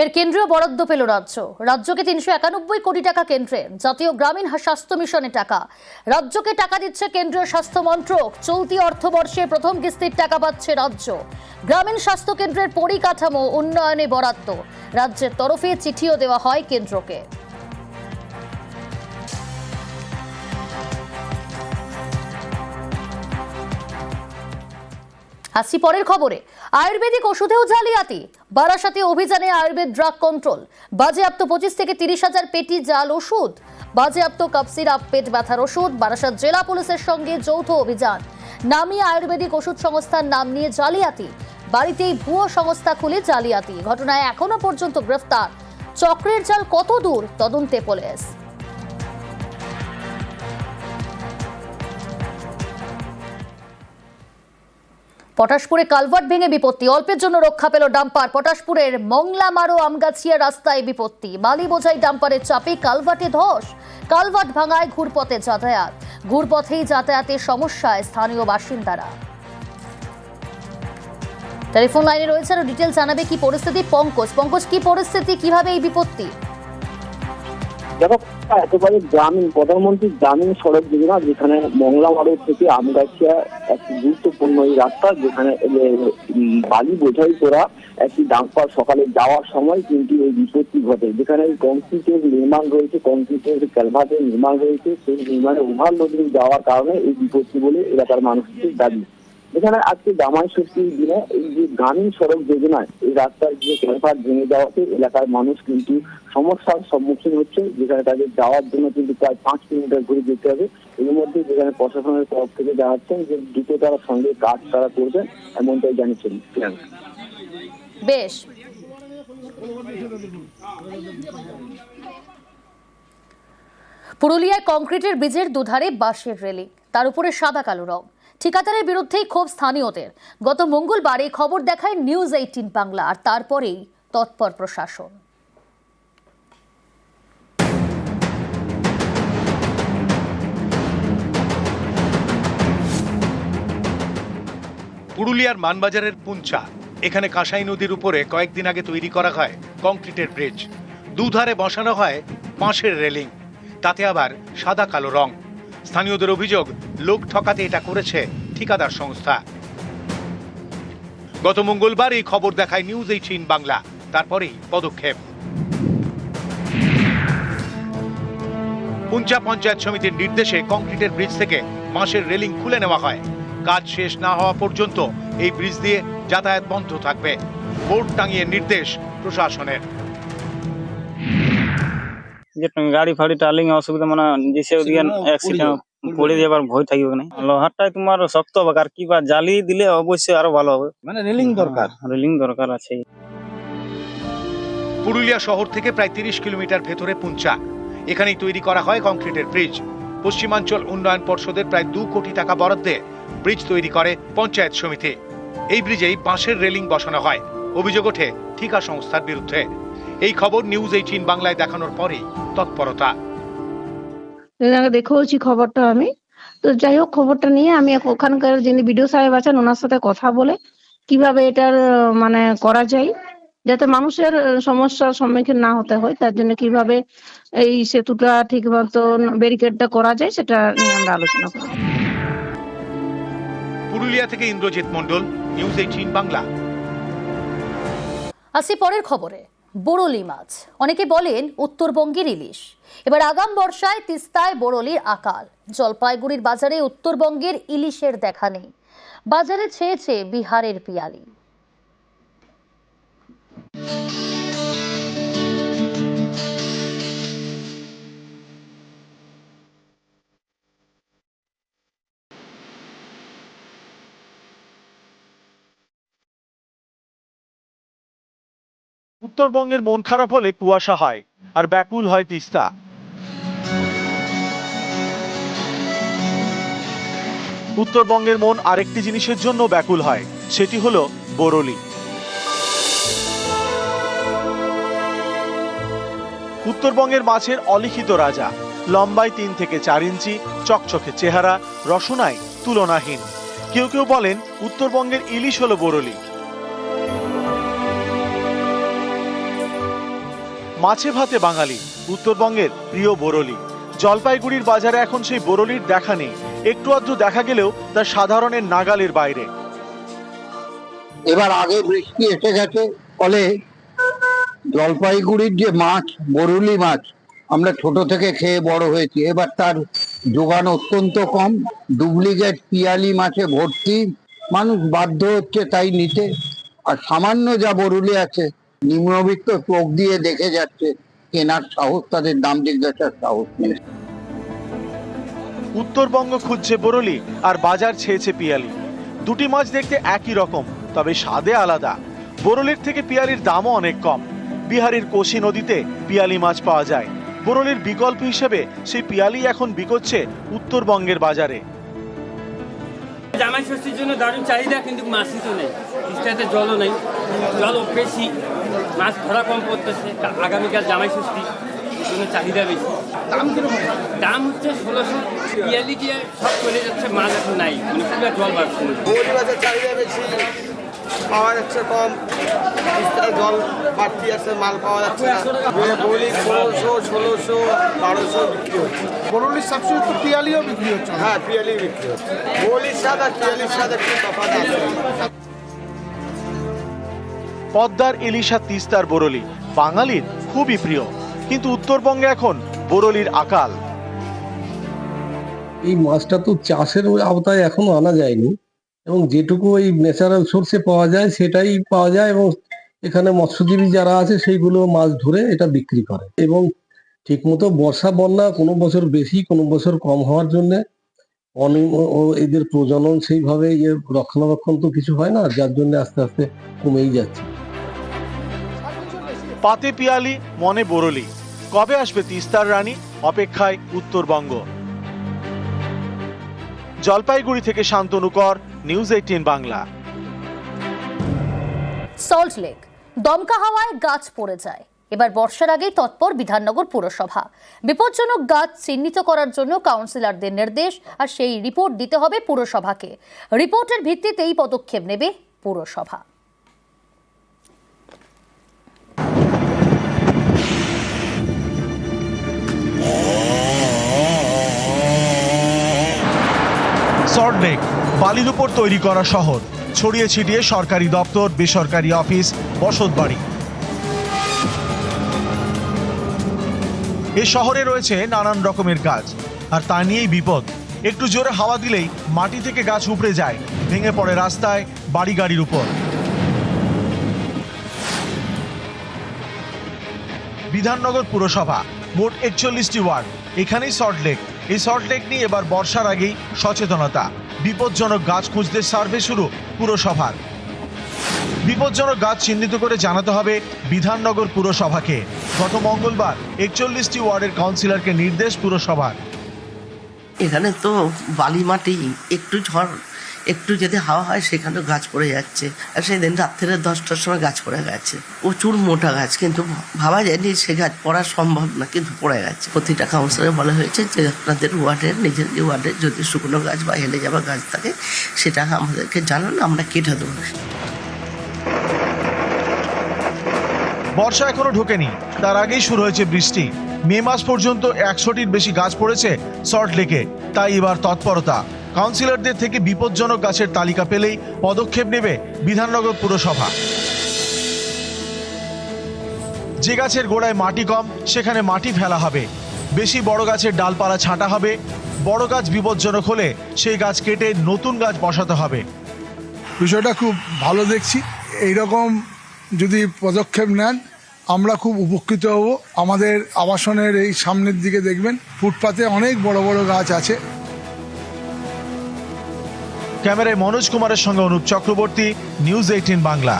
ফের কেন্দ্রীয় বরাদ্দ পেল রাজ্য। রাজ্যকে তিনশো একানব্বই কোটি টাকা কেন্দ্রে, জাতীয় গ্রামীণ স্বাস্থ্য মিশনে টাকা। রাজ্যকে টাকা দিচ্ছে কেন্দ্রীয় স্বাস্থ্য মন্ত্রক। চলতি অর্থবর্ষে প্রথম কিস্তির টাকা পাচ্ছে রাজ্য। গ্রামীণ স্বাস্থ্য কেন্দ্রের পরিকাঠামো উন্নয়নে বরাদ্দ। রাজ্যের তরফে চিঠিও দেওয়া হয় কেন্দ্রকে। আসছি পরের খবরে। আয়ুর্বেদিক ওষুধেও জালিয়াতি। বারাসাতে অভিযানে আয়ুর্বেদ ড্রাগ কন্ট্রোল। বাজেয়াপ্ত পঁচিশ থেকে তিরিশ হাজার পেটি জাল ওষুধ। বাজেয়াপ্ত কাপসির সিরাপ পেট ব্যথার ওষুধ, বারাসাত জেলা পুলিশের সঙ্গে যৌথ অভিযান। নামি আয়ুর্বেদিক ওষুধ সংস্থার নাম নিয়ে জালিয়াতি। বাড়িতেই ভুয়ো সংস্থা খুলে জালিয়াতি। ঘটনায় এখনও পর্যন্ত গ্রেফতার। চক্রের জাল কত দূর? তদন্তে পুলিশ। পটাশপুরে কালভার্ট ভেঙে বিপত্তি। অল্পের জন্য রক্ষা পেল ডাম্পার। পটাশপুরের মংলামারো আমগাছিয়া রাস্তায় বিপত্তি। বালি বোঝাই ডাম্পারের চাপে কালভার্টে ধস। কালভার্ট ভাঙায় ঘুরপথে যাতায়াত। ঘুরপথেই যাতায়াতের সমস্যায় স্থানীয় বাসিন্দারা। টেলিফোন লাইনে রয়েছে, আরও ডিটেল জানাবে কি পরিস্থিতি পঙ্কজ। পঙ্কজ, কি পরিস্থিতি? কীভাবে এই বিপত্তি? দেখো, একেবারে গ্রামীণ, প্রধানমন্ত্রী গ্রামীণ সড়ক যোজনা যেখানে মংলামারো থেকে আমগাছিয়া একটি গুরুত্বপূর্ণ এই রাস্তা যেখানে বালি বোঝাই করা একটি ডাম্পার সকালে যাওয়ার সময় কিন্তু এই বিপত্তি ঘটে। যেখানে কংক্রিটের নির্মাণ রয়েছে কংক্রিটের ক্যালভার্টের নির্মাণ রয়েছে, সেই নির্মাণে ওভারলোডিং যাওয়ার কারণে এই বিপত্তি বলে এলাকার মানুষের দাবি। এখানে আজকে জামাই ষষ্ঠীর দিনে এই যে গ্রামীণ সড়ক যোজনায় এই রাস্তার যে ক্যালভার্ট ভেঙে যাওয়াতে এলাকার মানুষ কিন্তু সমস্যার সম্মুখীন হচ্ছে। যেখানে তাদের যাওয়ার জন্য কিন্তু প্রায় পাঁচ কিলোমিটার ঘুরে যেতে হবে। এর মধ্যে যেখানে প্রশাসনের তরফ থেকে জানাচ্ছেন যে দ্রুত তারা সঙ্গে কাজ তারা করবেন, এমনটাই জানিয়েছেন বেশ। পুরুলিয়ায় কংক্রিটের ব্রিজের দুধারে বাঁশের রেলিং, তার উপরে সাদা কালো রং। ঠিকাদারের বিরুদ্ধেই ক্ষোভ স্থানীয়দের। গত মঙ্গলবার এই খবর দেখায় নিউজ এইটিন বাংলা আর তারপরেই তৎপর প্রশাসন। পুরুলিয়ার মানবাজারের পুঞ্চা, এখানে কাঁসাই নদীর উপরে কয়েকদিন আগে তৈরি করা হয় কংক্রিটের ব্রিজ। দুধারে বসানো হয় বাঁশের রেলিং, তাতে আবার সাদা কালো রং। স্থানীয়দের অভিযোগ, লোক ঠকাতে এটা করেছে ঠিকাদার সংস্থা। গত মঙ্গলবার এই খবর দেখায় নিউজ এইটিন বাংলা। তারপরেই পদক্ষেপ। পুঞ্চা পঞ্চায়েত সমিতির নির্দেশে কংক্রিটের ব্রিজ থেকে বাঁশের রেলিং খুলে নেওয়া হয়। কাজ শেষ না হওয়া পর্যন্ত এই ব্রিজ দিয়ে যাতায়াত বন্ধ থাকবে। বোর্ড টাঙিয়ে নির্দেশ প্রশাসনের। যে গাড়ি ফাড়ি টার্লিং অসুবিধা মানে যেসে ওদিকে অ্যাক্সিডেন্ট পড়ে যাবার ভয় থাকবে না। লোহারটাই তোমার শক্ত হবে আর কি বা জালি দিলে অবশ্যই আরও ভালো হবে। মানে রেলিং দরকার। রেলিং দরকার আছে। পুরুলিয়া শহর থেকে প্রায় তিরিশ কিলোমিটার ভেতরে পুঞ্চা। এখানেই তৈরি করা হয় কংক্রিটের ব্রিজ। পশ্চিমাঞ্চল উন্নয়ন পর্ষদের প্রায় দু কোটি টাকা বরাদ্দে ব্রিজ তৈরি করে পঞ্চায়েত সমিতি। এই ব্রিজেই বাঁশের রেলিং বসানো হয়। অভিযোগ ওঠে ঠিকা সংস্থার বিরুদ্ধে। এই খবর নিউজ এইটিন বাংলায় দেখানোর পরেই তৎপরতা। দেখেওছি খবরটা আমি। তো যাই হোক খবরটা নিয়ে আমি ওখানকার যিনি বিডিও সাহেব আছেন ওনার সাথে কথা বলে কীভাবে এটার মানে করা যায় যাতে মানুষের সমস্যার সম্মুখীন না হতে হয় তার জন্য কীভাবে এই সেতুটা ঠিক মতো ব্যারিকেডটা করা যায় সেটা নিয়ে আমরা আলোচনা করব। পুরুলিয়া থেকে ইন্দ্রজিৎ মণ্ডল নিউজ এইটিন বাংলা। আসি পরের খবরে। বোরলি মাছ। অনেকে বলেন উত্তরবঙ্গের ইলিশ। এবার আগাম বর্ষায় তিস্তায় বোরলির আকাল। জলপাইগুড়ির বাজারে উত্তরবঙ্গের ইলিশের দেখা নেই। বাজারে ছেয়েছে বিহারের পিয়ালি। উত্তরবঙ্গের মন খারাপ হলে কুয়াশা হয়, আর ব্যাকুল হয় তিস্তা। উত্তরবঙ্গের মন আরেকটি জিনিসের জন্য ব্যাকুল হয়, সেটি হলো বোরলি। উত্তরবঙ্গের মাছের অলিখিত রাজা লম্বায় তিন থেকে চার ইঞ্চি, চকচকে চেহারা, রসনায় তুলনাহীন। কেউ কেউ বলেন উত্তরবঙ্গের ইলিশ হলো বোরলি। মাছে ভাতে বাঙালি, উত্তরবঙ্গের প্রিয় বরলি। জলপাইগুড়ির বাজারে এখন সেই বরলির দেখা নেই। একটু আধটু দেখা গেলেও তা সাধারণের নাগালের বাইরে। এবার আগে বৃষ্টি এসে গেছে, ফলে জলপাইগুড়ির যে মাছ, বরুলি মাছ, আমরা ছোট থেকে খেয়ে বড় হয়েছি। এবার তার যোগান অত্যন্ত কম। ডুপ্লিকেট পিয়ালি মাছে ভর্তি। মানুষ বাধ্য হচ্ছে তাই নিতে। আর সামান্য যা বরুলি আছে নিম্নবিত্ত চোখ দিয়ে দেখে যাচ্ছে কেনার সাহস, তাদের দাম জিজ্ঞাসার সাহস নেই। উত্তরবঙ্গ খুঁজছে বরলি আর বাজার ছেয়েছে পিয়ালি। দুটি মাছ দেখতে একই রকম, তবে স্বাদে আলাদা। বরলির থেকে পিয়ালির দামও অনেক কম। বিহারের কোশি নদীতে পিয়ালি মাছ পাওয়া যায়। বরলির বিকল্প হিসেবে সেই পিয়ালি এখন বিকোচ্ছে উত্তরবঙ্গের বাজারে। জামাই ষষ্ঠীর জন্য দারুণ চাহিদা কিন্তু মাছই তো নেই। তিস্তাতে জলও নেই। জলও বেশি মাছ ধরা কম পড়তেছে। আগামীকাল জামাই ষষ্ঠী জন্য চাহিদা বেশি। দাম কীরকম? দাম হচ্ছে ষোলোশো। পিয়ালি দিয়ে সব চলে যাচ্ছে মাছ এখন নাই। মানে পুরো জল বাড়ছে। চাহিদা বেশি। পাওয়া যাচ্ছে কম। তিস্তায় জল বাড়তি আছে মাল পাওয়া যাচ্ছে না। বলি ষোলোশো ষোলোশো বারোশো বিক্রি হচ্ছে। বরলির তো পিয়ালিও বিক্রি হচ্ছে। হ্যাঁ পিয়ালি বিক্রি হচ্ছে। বলির স্বাদ আর পিয়ালির স্বাদ একটু তফাৎ আছে। পদ্মার ইলিশা তিস্তার বরলি বাঙালির খুবই প্রিয়। কিন্তু উত্তরবঙ্গে এখন বরলির আকাল। এই মাছটা তো চাষের আওতায় এখনও আনা যায়নি। এবং যেটুকু ওই ন্যাচারাল সোর্সে পাওয়া যায়, সেটাই পাওয়া যায় এবং এখানে মৎস্যজীবী যারা আছে, সেইগুলো মাছ ধরে এটা বিক্রি করে। এবং ঠিকমতো বর্ষা, বন্যা কোনো বছর বেশি, কোনো বছর কম হওয়ার জন্য এদের প্রজনন সেইভাবে ইয়ে রক্ষণাবেক্ষণ তো কিছু হয় না, যার জন্য আস্তে আস্তে কমেই যাচ্ছে। পাতে পিয়ালি, মনে বরলি। কবে আসবে তিস্তার রানী? অপেক্ষায় উত্তরবঙ্গ। জলপাইগুড়ি থেকে Santanu Kar news eighteen Bangla. Salt Lake দমকা হাওয়ায় গাছ পড়ে যায়। এবার বর্ষার আগেই তৎপর বিধাননগর পুরসভা। বিপজ্জনক গাছ চিহ্নিত করার জন্য কাউন্সিলরদের নির্দেশ আর সেই রিপোর্ট দিতে হবে পুরসভাকে। রিপোর্টের ভিত্তিতেই পদক্ষেপ নেবে পুরসভা। সল্টলেক বালির উপর তৈরি করা শহর। ছড়িয়ে ছিটিয়ে সরকারি দপ্তর, বেসরকারি অফিস, বসত বাড়ি। এ শহরে রয়েছে নানান রকমের গাছ। আর তা নিয়েই বিপদ। একটু জোরে হাওয়া দিলেই মাটি থেকে গাছ উপড়ে যায়, ভেঙে পড়ে রাস্তায় বাড়ি গাড়ির উপর। বিধাননগর পুরসভা, মোট একচল্লিশটি ওয়ার্ড। এখানেই সল্টলেক। এই সল্টলেক নিয়ে এবার বর্ষার আগেই সচেতনতা। বিপজ্জনক গাছ খুঁজতে সার্ভে শুরু পুরসভার। বিপজ্জনক গাছ চিহ্নিত করে জানাতে হবে বিধাননগর পুরসভাকে। গত মঙ্গলবার একচল্লিশটি ওয়ার্ডের কাউন্সিলরকে নির্দেশ পুরসভার। এখানে তো বালি মাটি একটু ঝড় একটু যদি হাওয়া হয় সেখানেও গাছ পড়ে যাচ্ছে। আর সেই দিন রাত্রে দশটার সময় গাছ পড়ে গেছে। প্রচুর মোটা গাছ, কিন্তু ভাবা যায়নি সে গাছ পড়া সম্ভব না, কিন্তু পড়ে গেছে। প্রতিটা কাউন্সিলরে বলা হয়েছে যে, আপনাদের ওয়ার্ডের, নিজের যে ওয়ার্ডের যদি শুকনো গাছ বা হেলে যাওয়া গাছ থাকে, সেটা আমাদেরকে জানান, আমরা কেটে দেবো। বর্ষা এখনও ঢোকেনি। তার আগেই শুরু হয়েছে বৃষ্টি। মে মাস পর্যন্ত একশোটির বেশি গাছ পড়েছে সল্ট লেকে তাই এবার তৎপরতা। কাউন্সিলরদের থেকে বিপজ্জনক গাছের তালিকা পেলেই পদক্ষেপ নেবে বিধাননগর পুরসভা। যে গাছের গোড়ায় মাটি কম, সেখানে মাটি ফেলা হবে। বেশি বড় গাছের ডালপালা ছাঁটা হবে। বড় গাছ বিপজ্জনক হলে সেই গাছ কেটে নতুন গাছ বসাতে হবে। বিষয়টা খুব ভালো দেখছি। এইরকম যদি পদক্ষেপ নেন, আমরা খুব উপকৃত হব। আমাদের আবাসনের এই সামনের দিকে দেখবেন, ফুটপাতে অনেক বড় বড় গাছ আছে। ক্যামেরায় মনোজ কুমারের সঙ্গে অনুপ চক্রবর্তী নিউজ এইটিন বাংলা।